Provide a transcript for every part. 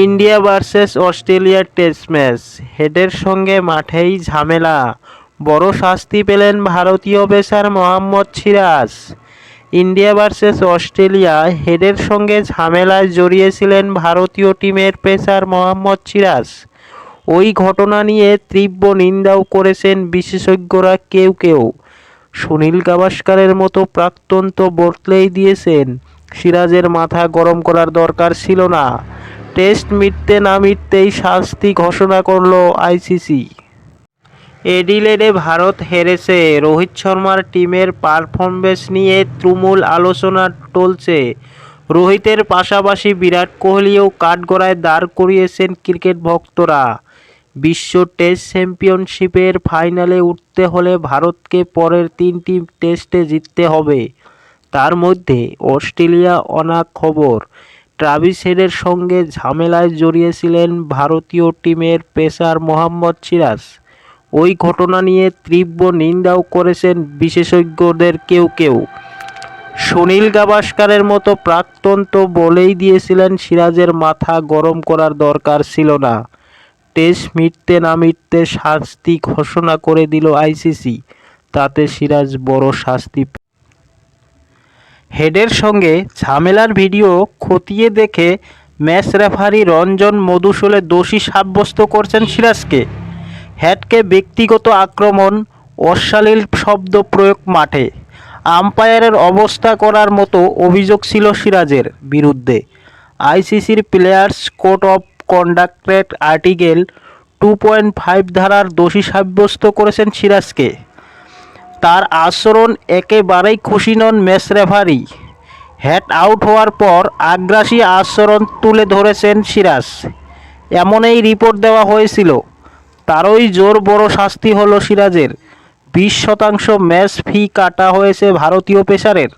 India versus অস্ট্রেলিয়ার test match. হেডের সঙ্গে মাঠেই ঝামেলা। বড় শাস্তি পেলেন ভারতীয় pacer Mohammed Siraj. India versus Australia হেডের সঙ্গে ঝামেলায় জড়িয়েছিলেন ভারতীয় টিমের পেসার মোহাম্মদ সিরাজ। ওই ঘটনা নিয়ে তীব্র নিন্দাও করেছেন বিশেষজ্ঞরা কেউ কেউ। সুনীল গাভাস্কারের মতো প্রাক্তন তো বদলেই দিয়েছেন। সিরাজের মাথা গরম করার দরকার ছিল না। টেস্ট মিটতে না মিটতেই শাস্তি ঘোষণা করল আইসিসি। এডিলেডে ভারত হেরেছে। রোহিত শর্মার টিমের পারফরমেন্স নিয়ে তুমুল আলোচনা টলছে। রোহিতের পাশাপাশি বিরাট কোহলিও কাঠগড়ায় দাঁড় করিয়েছেন ক্রিকেট ভক্তরা। বিশ্ব টেস্ট চ্যাম্পিয়নশিপের ফাইনালে উঠতে হলে ভারতকে পরের তিনটি টেস্টে জিততে হবে। তার মধ্যে অস্ট্রেলিয়া অনা খবর। ট্রাভিস হেডের সঙ্গে ঝামেলায় জড়িয়েছিলেন ভারতীয় টিমের পেসার মোহাম্মদ সিরাজ। ওই ঘটনা নিয়ে তীব্র নিন্দাও করেছেন বিশেষজ্ঞদের কেউ কেউ। সুনীল গাভাস্কারের মতো প্রাক্তন তো বলেই দিয়েছিলেন সিরাজের মাথা গরম করার দরকার ছিল না। টেস্ট মিটতে না মিটতে শাস্তি ঘোষণা করে দিল আইসিসি। তাতে সিরাজ বড় শাস্তি হেডের সঙ্গে ঝামেলার ভিডিও খতিয়ে দেখে ম্যাচ রেফারি রঞ্জন মধুসূলে দোষী সাব্যস্ত করছেন সিরাজকে। হেডকে ব্যক্তিগত আক্রমণ, অশ্বালীল শব্দ প্রয়োগ মাঠে। আম্পায়ারের অবস্থা করার মতো অভিযোগ ছিল সিরাজের বিরুদ্ধে। আইসিসির players code of conducted article two point five ধারার দোষী সাব্যস্ত করেছেন সিরাজকে। তার আচরণ একেবারেই খুশি নন ম্যাচ রেফারি। হ্যাট আউট হওয়ার পর আগ্রাসী আচরণ তুলে ধরেছেন সিরাজ। এমনই রিপোর্ট দেওয়া হয়েছিল। তারই জোর বড় শাস্তি হলো সিরাজের। বিশ শতাংশ ম্যাচ ফি কাটা হয়েছে ভারতীয় পেসারের।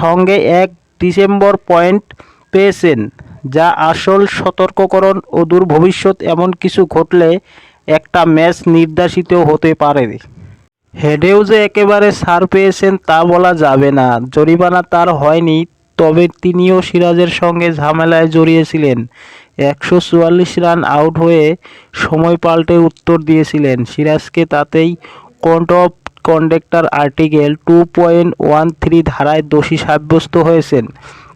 সঙ্গে এক ডিসেম্বর পয়েন্ট পেয়েছেন, যা আসল সতর্ককরণ ও দূর ভবিষ্যৎ এমন কিছু ঘটলে একটা ম্যাচ নির্দেশিত হতে পারে। হেডেও যে একেবারে ছাড় পেয়েছেন তা বলা যাবে না। জরিমানা তার হয়নি, তবে তিনিও সিরাজের সঙ্গে ঝামেলায় জড়িয়েছিলেন। একশো চুয়াল্লিশ রান আউট হয়ে সময় পাল্টে উত্তর দিয়েছিলেন। সিরাজকে তাতেই code of conductor article two point one three ধারায় দোষী সাব্যস্ত হয়েছেন।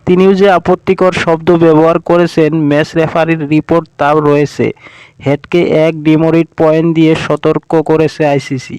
তিনিও যে আপত্তিকর শব্দ ব্যবহার করেছেন, ম্যাচ রেফারির রিপোর্ট তাও রয়েছে। হেডকে এক ডিমোরিট পয়েন্ট দিয়ে সতর্ক করেছে আইসিসি।